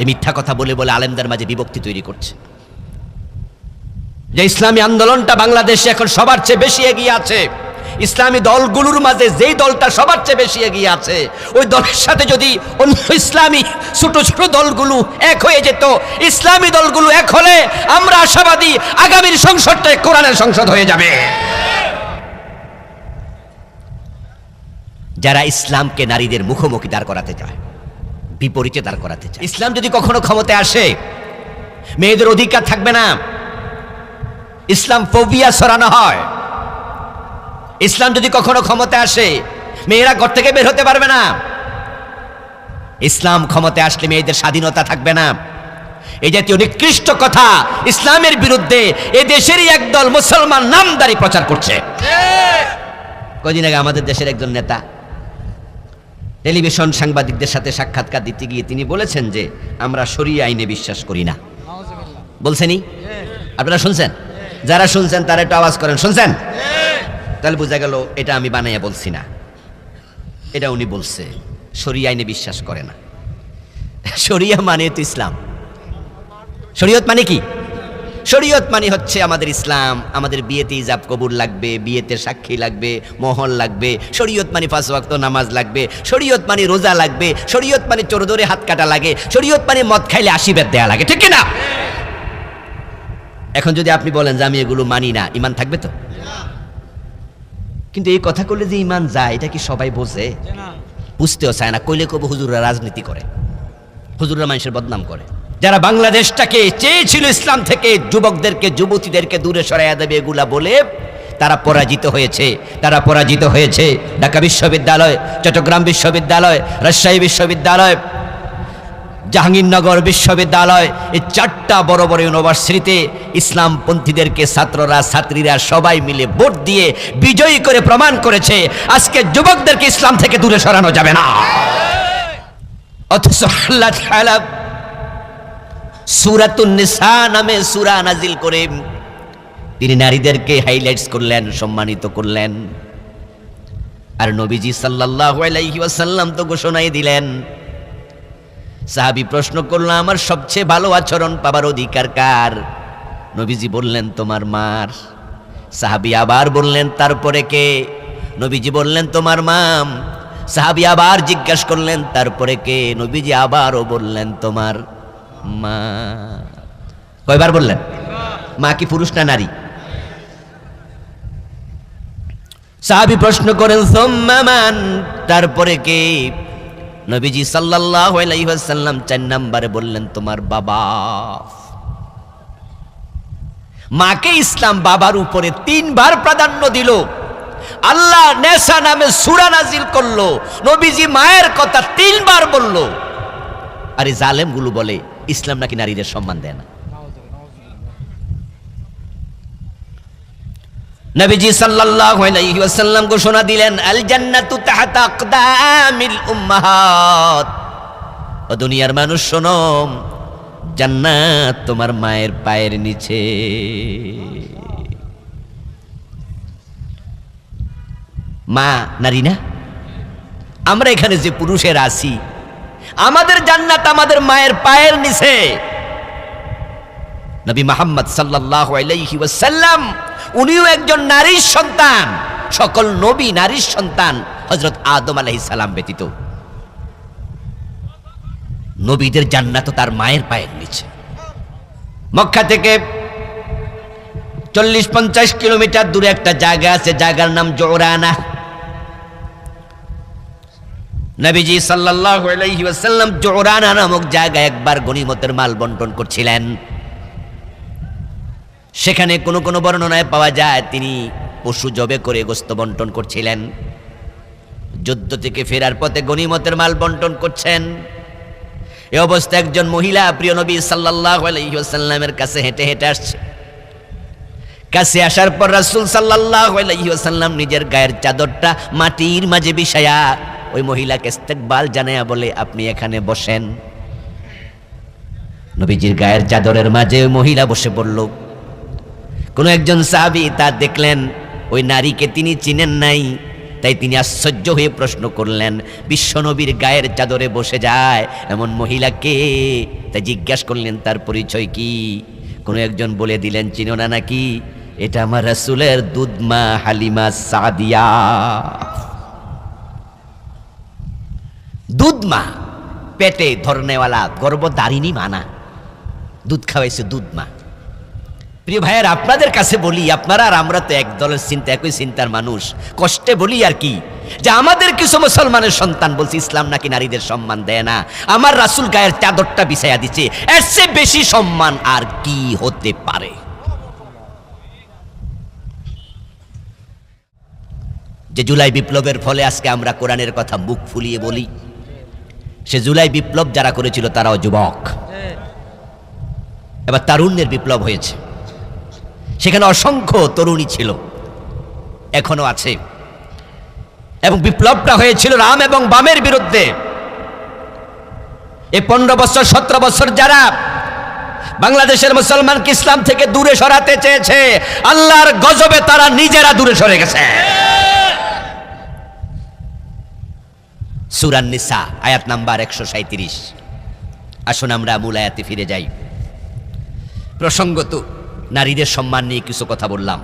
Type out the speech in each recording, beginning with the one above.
এই মিথ্যা কথা বলে বলে আলেমদের মাঝে বিভক্তি তৈরি করছে। যে ইসলামী আন্দোলনটা বাংলাদেশে এখন সবার চেয়ে বেশি এগিয়ে আছে, ইসলামী দলগুলোর মাঝে যেই দলটা সবার চেয়ে বেশি এগিয়ে আছে, ওই দলের সাথে যদি অন্য ইসলামী ছোট ছোট দলগুলো এক হয়ে যেত, ইসলামী দলগুলো এক হলে আমরা আশাবাদী আগামীর সংসদটা কোরআনের সংসদ হয়ে যাবে। যারা ইসলামকে নারীদের মুখোমুখি দাঁড় করাতে চায় বিপরীতে দাঁড় করাতে চায়। ইসলাম যদি কখনো ক্ষমতায় আসে মেয়েদের অধিকার থাকবে না। ইসলাম ফোবিয়া সরানো হয়। ইসলাম যদি কখনো ক্ষমতায় আসে মেয়েরা ঘর থেকে বের হতে পারবে না। ইসলাম ক্ষমতায় আসলে মেয়েদের স্বাধীনতা থাকবে না। এই জাতীয় নিকৃষ্ট কথা ইসলামের বিরুদ্ধে এ দেশেরই একদল মুসলমান নামদারি প্রচার করছে। কদিন আগে আমাদের দেশের একজন নেতা টেলিভিশন সাংবাদিকদের সাথে সাক্ষাৎকার দিতে গিয়ে তিনি বলেছেন যে, আমরা শরীয় আইনে বিশ্বাস করি না। বলছেনই? আপনারা শুনছেন? যারা শুনছেন, তারা একটু আওয়াজ করেন। শুনছেন? তাহলে বোঝা গেল, এটা আমি বানাইয়া বলছি না। এটা উনি বলছে, শরীয় আইনে বিশ্বাস করে না। শরিয়া মানে তো ইসলাম। শরীয়ত মানে কি? শরীয়ত মানে হচ্ছে আমাদের ইসলাম। আমাদের বিয়েতে ইজাব কবুল লাগবে বিয়েতে সাক্ষী লাগবে মহল লাগবে। শরীয়ত মানে পাঁচ ওয়াক্ত নামাজ লাগবে। শরীয়ত মানে রোজা লাগবে। শরীয়ত মানে চোর ধরে হাত কাটা লাগে। শরীয়ত মানে মদ খাইলে আশীর্বাদ দেয়া লাগে। ঠিক না? এখন যদি আপনি বলেন যে আমি এগুলো মানি না ইমান থাকবে তো? কিন্তু এই কথা করলে যে ইমান যায় এটা কি সবাই বোঝে? বুঝতেও চায় না। কইলে কবু হুজুররা রাজনীতি করে। হুজুররা মানুষের বদনাম করে। যারা বাংলাদেশটাকে চেয়েছিল ইসলাম থেকে, যুবকদেরকে, যুবতীদেরকে দূরে সরাইয়া দেবে এগুলা বলে তারা পরাজিত হয়েছে। তারা পরাজিত হয়েছে। ঢাকা বিশ্ববিদ্যালয়, চট্টগ্রাম বিশ্ববিদ্যালয়, রাজশাহী বিশ্ববিদ্যালয়, জাহাঙ্গীরনগর বিশ্ববিদ্যালয়, এই চারটা বড় বড় ইউনিভার্সিটিতে ইসলামপন্থীদেরকে ছাত্ররা, ছাত্রীরা সবাই মিলে ভোট দিয়ে বিজয়ী করে প্রমাণ করেছে, আজকে যুবকদেরকে ইসলাম থেকে দূরে সরানো যাবে না। অথচ আল্লাহ তাআলা সূরাতুন নিসা নামে সুরা নাজিল করে তিনি নারীদেরকে হাইলাইটস করলেন, সম্মানিত করলেন। আর নবীজি ওয়াসাল্লাম তো ঘোষণাই দিলেন, সাহাবী প্রশ্ন করল, আমার সবচেয়ে ভালো আচরণ পাবার অধিকার কার? নবীজি বললেন, তোমার মার। সাহাবী আবার বললেন, তারপরে কে? নবীজি বললেন, তোমার মাম। সাহাবী আবার জিজ্ঞাসা করলেন, তারপরে কে? নবীজি আবারও বললেন, তোমার মা। কয়বার বললেন? মা কি পুরুষ না নারী? সাহাবী প্রশ্ন করেন সোম্মামান তারপরে কে? নবীজি সাল্লাল্লাহু আলাইহি চার নম্বরে বললেন, তোমার বাবা। মাকে ইসলাম বাবার উপরে তিনবার প্রাধান্য দিল। আল্লাহ নেশা নামে সুরা নাজিল করল। নবীজি মায়ের কথা তিনবার বলল। আরে জালেমগুলো বলে ইসলাম নাকি নারীদের সম্মান দেয় না? নবীজি সাল্লাল্লাহু আলাইহি ওয়াসাল্লাম ঘোষণা দিলেন আল জান্নাতু আকদামিল উম্মাহাত। ও দুনিয়ার মানুষ, শোনো, জান্নাত তোমার মায়ের পায়ের নিচে। মা নারী না? আমরা এখানে যে পুরুষের আছি আমাদের জান্নাত আমাদের মায়ের পায়ের নিচে। নবী মোহাম্মদ আলাইহি উনিও একজন নারীর সন্তান, সকল নবী নারীর সন্তান হজরত আদম সালাম ব্যতীত। নবীদের জান্নাত তার মায়ের পায়ের নিচে। মক্কা থেকে চল্লিশ পঞ্চাশ কিলোমিটার দূরে একটা জায়গা আছে, জায়গার নাম জোরানা। নবীজি সাল্লাল্লাহু আলাইহি ওয়াসাল্লাম জোরানা নামক জায়গায় একবার গনিমতের মাল বন্টন করছিলেন। সেখানে কোনো কোনো বর্ণনায় পাওয়া যায় তিনি পশু জবে করে গোস্ত বন্টন করছিলেন। যুদ্ধ থেকে ফেরার পথে গনিমতের মাল বন্টন করছেন। এ অবস্থায় একজন মহিলা, প্রিয় নবী সাল্লাল্লাহু আলাইহি ওয়াসাল্লামের কাছে হেঁটে হেঁটে আসছে। কাছে আসার পর রাসূল সাল্লাল্লাহু আলাইহি ওয়াসাল্লাম নিজের গায়ের চাদরটা মাটির মাঝে বিছায়া ওই মহিলাকে ইস্তেকবাল জানায়া বলে, আপনি এখানে বসেন। নবীজির গায়ের চাদরের মাঝে ওই মহিলা বসে পড়ল। কোন একজন সাহাবী তা দেখলেন, ওই নারীকে তিনি চিনেন নাই, তাই তিনি আশ্চর্য হয়ে প্রশ্ন করলেন বিশ্বনবীর গায়ের চাদরে বসে যায় এমন মহিলাকে তাই জিজ্ঞাসা করলেন, তার পরিচয় কি? কোনো একজন বলে দিলেন, চিনো না নাকি? এটা আমার রাসূলের দুধমা হালিমা সাদিয়া। দুধমা। পেটে ধরনেওয়ালা গর্ভদারিণী মানা। দুধ খাওয়াইছে দুধমা। প্রিয় ভাইয়ের, আপনাদের কাছে বলি, আপনারা আর আমরা তো এক দলের চিন্তা, একই চিন্তার মানুষ। কষ্টে বলি আর কি, যে আমাদের কিছু মুসলমানের সন্তান বলছে, ইসলাম নাকি নারীদের সম্মান দেয় না? আমার রাসুল গায়ের চাদরটা বিছাইয়া দিচ্ছে। এর বেশি সম্মান আর কি হতে পারে? যে জুলাই বিপ্লবের ফলে আজকে আমরা কোরআনের কথা মুখ ফুলিয়ে বলি সে জুলাই বিপ্লব যারা করেছিল তারাও যুবক। এবার তারুণ্যের বিপ্লব হয়েছে। সেখানে অসংখ্য তরুণী ছিল, এখনও আছে। এবং বিপ্লবটা হয়েছিল রাম এবং বামের বিরুদ্ধে। এই পনেরো বছর, সতেরো বছর যারা বাংলাদেশের মুসলমানকে ইসলাম থেকে দূরে সরাতে চেয়েছে, আল্লাহর গজবে তারা নিজেরা দূরে সরে গেছে। সুরান নিসা, আয়াত নাম্বার একশো সাঁত্রিশ আসুন আমরা মূল আয়াতে ফিরে যাই। প্রসঙ্গত, নারীদের সম্মান নিয়ে কিছু কথা বললাম।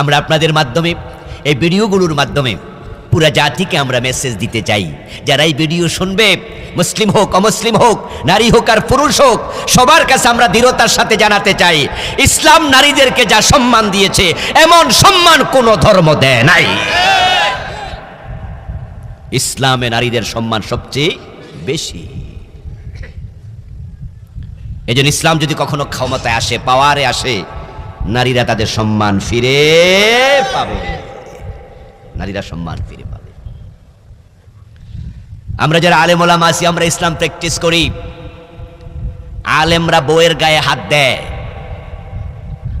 আমরা আপনাদের মাধ্যমে, এই ভিডিওগুলোর মাধ্যমে পুরা জাতিকে আমরা মেসেজ দিতে চাই। যারা এই ভিডিও শুনবে, মুসলিম হোক, অমুসলিম হোক, নারী হোক আর পুরুষ হোক, সবার কাছে আমরা দৃঢ়তার সাথে জানাতে চাই, ইসলাম নারীদেরকে যা সম্মান দিয়েছে, এমন সম্মান কোনো ধর্ম দেয় নাই। ইসলামে নারীদের সম্মান সবচেয়ে বেশি। এই ইসলাম যদি কখনো ক্ষমতায় আসে, পাওয়ারে আসে, নারীরা তাদের সম্মান ফিরে পাবে। নারীরা সম্মান ফিরে পাবে। আমরা যারা আলেম ওলাম আছি, আমরা ইসলাম প্র্যাকটিস করি। আলেমরা বউয়ের গায়ে হাত দেয়।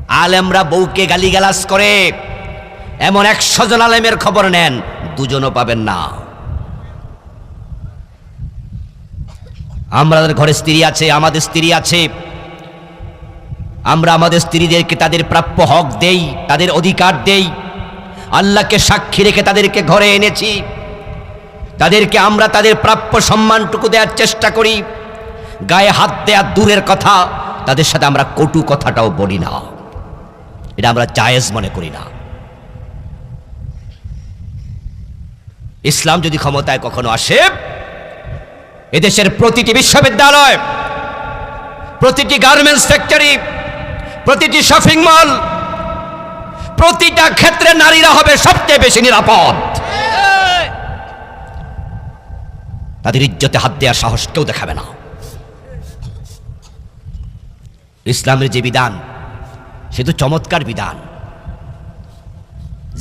আলেমরা বউকে গালিগালাজ করে। এমন একশো জন আলেমের খবর নেন, দুজনও পাবেন না। আমাদের ঘরে স্ত্রী আছে, আমাদের স্ত্রী আছে। আমরা আমাদের স্ত্রীদেরকে তাদের প্রাপ্য হক দেই, তাদের অধিকার দেই। আল্লাহকে সাক্ষী রেখে তাদেরকে ঘরে এনেছি। তাদেরকে আমরা তাদের প্রাপ্য সম্মানটুকু দেওয়ার চেষ্টা করি। গায়ে হাত দেয়া দূরের কথা, তাদের সাথে আমরা কটু কথাটাও বলি না। এটা আমরা জায়েজ মনে করি না। ইসলাম যদি ক্ষমতায় কখনো আসে এদেশের প্রতিটি বিশ্ববিদ্যালয়, প্রতিটি গার্মেন্টস ফ্যাক্টরি প্রতিটি শপিং মল প্রতিটা ক্ষেত্রে নারীরা হবে সবচেয়ে বেশি নিরাপদ। তাদের ইজ্জতে হাত দেওয়ার সাহস কেউ দেখাবে না। ইসলামের যে বিধান, সে তো চমৎকার বিধান।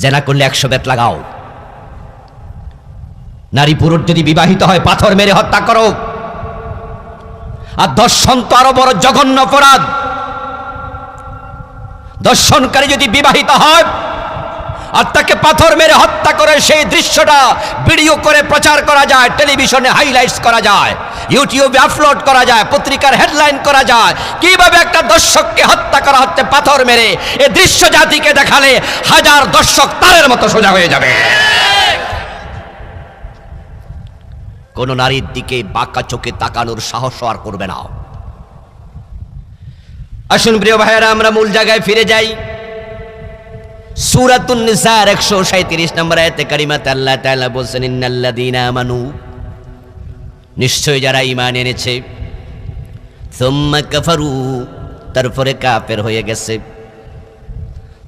জেনা করলে একশো বেত লাগাও। নারী পুরুষ যদি বিবাহিত হয়, পাথর মেরে হত্যা করো। আর দর্শন তো আরও বড় জঘন্য অপরাধ। দর্শনকারী যদি বিবাহিত হয়, আর তাকে পাথর মেরে হত্যা করে সেই দৃশ্যটা ভিডিও করে প্রচার করা যায়, টেলিভিশনে হাইলাইটস করা যায়, ইউটিউবে আপলোড করা যায়, পত্রিকার হেডলাইন করা যায়, কীভাবে একটা দর্শককে হত্যা করা হচ্ছে, পাথর মেরে, এ দৃশ্য জাতিকে দেখালে হাজার দর্শক তারের মতো সোজা হয়ে যাবে। কোন নারীর দিকে বাঁকা চোখে তাকানোর সাহস আর করবে না। আসুন প্রিয় ভাইয়েরা, আমরা মূল জায়গায় ফিরে যাই। সুরাতুন নিসার একশো সাঁত্রিশ নম্বর আয়াতে কারিমাতে আল্লাহ তাআলা বলছেন, ইন্নাল্লাযীনা আমানু। নিশ্চয় যারা ঈমান এনেছে, সুম্মা কাফারু। তারপরে কাফের হয়ে গেছে।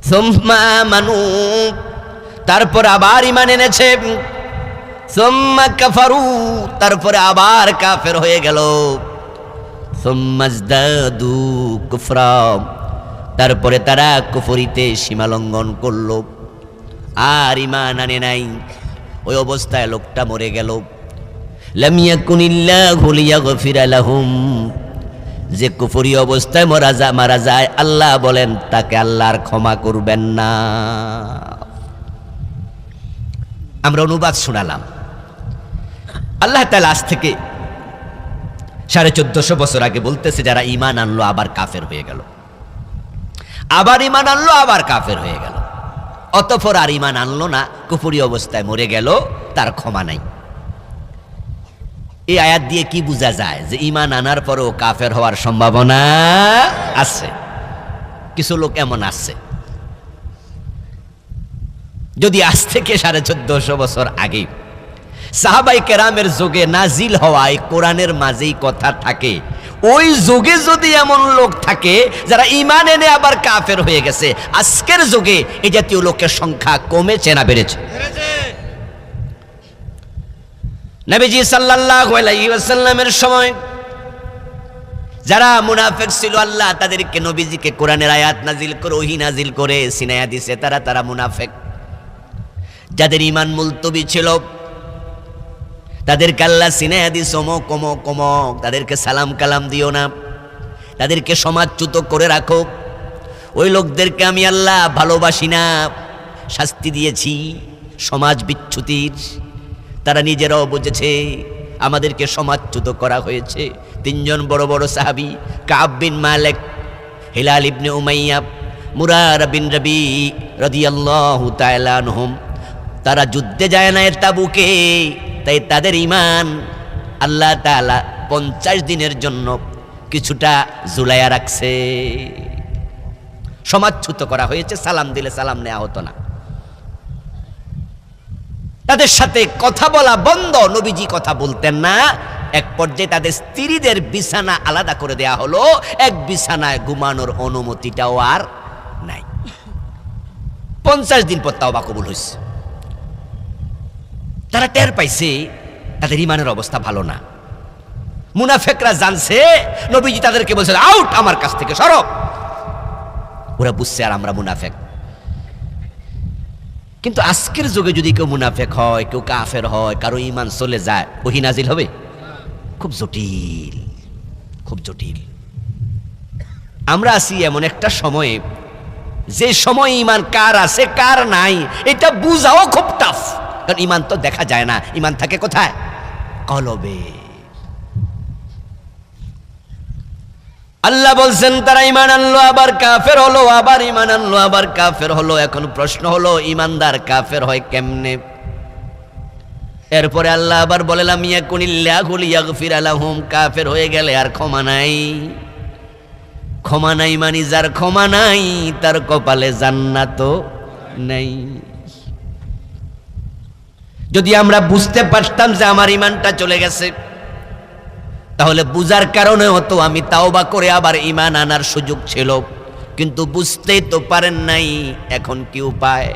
সুম্মা আমানু। তারপর আবার ঈমান এনেছে। সুম্মা কাফারু, তারপরে আবার কাফের হয়ে গেল। তারপরে তারা কুফরিতে সীমা লঙ্ঘন করল। আর ইমান আনে নাই, ওই অবস্থায় লোকটা মরে গেল। লামিয়া কুনিল্লা গফির যে কুফরি অবস্থায় মারা যা মারা যায়, আল্লাহ বলেন, তাকে আল্লাহর ক্ষমা করবেন না। আমরা অনুবাদ শোনালাম। আল্লাহ তালা আজ থেকে সাড়ে চোদ্দশো বছর আগে বলতেছে, যারা ইমান আনলো আবার কাফের হয়ে গেল। আবার ইমান আনলো, আবার কাফের হয়ে গেল। অতফর আর ইমান আনলো না, কুফুরি অবস্থায় মরে গেল, তার ক্ষমা নাই। এই আয়াত দিয়ে কি বোঝা যায় যে ইমান আনার পরেও কাফের হওয়ার সম্ভাবনা আছে? কিছু লোক এমন আছে। যদি আজ থেকে সাড়ে চোদ্দশো বছর আগে সাহাবাই কেরামের যুগে নাজিল হওয়ায় কোরআনের মাঝেই কথা থাকে। ওই যুগে যদি এমন লোক থাকে, যারা ইমান এনে আবার কাফের হয়ে গেছে, আজকের যুগে এই জাতীয় লোকের সংখ্যা কমেছে না বেড়েছে? নবীজি ওয়াসাল্লামের সময় যারা মুনাফিক ছিল, আল্লাহ তাদেরকে নবীজিকে কোরআনের আয়াত নাজিল করে, ওহি নাজিল করে, সিনায়া দিছে তারা তারা মুনাফিক। যাদের ইমান মুলতবি ছিল তাদেরকে আল্লাহ সিনায়া দিস, অমক অমক তাদেরকে সালাম কালাম দিও না। তাদেরকে সমাজচ্যুত করে রাখো। ওই লোকদেরকে আমি আল্লাহ ভালোবাসি না। শাস্তি দিয়েছি সমাজ বিচ্যুতির। তারা নিজেরাও বুঝেছে, আমাদেরকে সমাজচ্যুত করা হয়েছে। তিনজন বড় বড় সাহাবি, কাব বিন মালেক, হিলাল ইবনে উমাইয়া, মুরার বিন রবি রদিয়াল্লাহু তাআলা আনহুম। তারা যুদ্ধে যায় না এর তাবুকে। তাই তাদের ইমান আল্লাহ তাআলা পঞ্চাশ দিনের জন্য কিছুটা জুলাইয়া রাখছে। সমাজচ্যুত করা হয়েছে, সালাম দিলে সালাম নেওয়া হতো না। তাদের সাথে কথা বলা বন্ধ, নবীজি কথা বলতেন না। এক পর্যায়ে তাদের স্ত্রীদের বিছানা আলাদা করে দেয়া হলো, এক বিছানায় ঘুমানোর অনুমতিটাও আর নাই। পঞ্চাশ দিন পর তাও বা কবুল হয়েছে তারা টের পাইছে, তাদের ইমানের অবস্থা ভালো না। মুনাফেকরা জানছে, নবীজি তাদেরকে বলছে আউট আমার কাছ থেকে, সরো। ওরা বুঝছে, আর আমরা মুনাফেক। কিন্তু আজকের যুগে যদি কেউ মুনাফেক হয়, কেউ কাফের হয়, কারও ইমান চলে যায়, ওহি নাজিল হবে? খুব জটিল খুব জটিল। আমরা আছি এমন একটা সময়ে, যে সময় ইমান কার আছে, কার নাই, এটা বুঝাও খুব টাফ কারণ ইমান তো দেখা যায় না। ইমান থাকে কোথায়? কলবে। আল্লাহ বলছেন, তারা ইমান আনলো, আবার কাফের হলো, আবার ইমান আনলো, আবার কাফের হলো। এখন প্রশ্ন হলো ইমানদার কাফের হয় কেমনে? এরপরে আল্লাহ আবার বলেলাম ইয়াকুনিল্লাহুল আলাহুম কাফের হয়ে গেলে আর ক্ষমা নাই। ক্ষমা নাই মানি যার ক্ষমা নাই, তার কপালে জান্নাত নাই। যদি আমরা বুঝতে পারতাম যে আমার ইমানটা চলে গেছে, তাহলে বুঝার কারণে হতো আমি তাও বা করে আবার ইমান আনার সুযোগ ছিল। কিন্তু বুঝতেই তো পারেন নাই, এখন কি উপায়?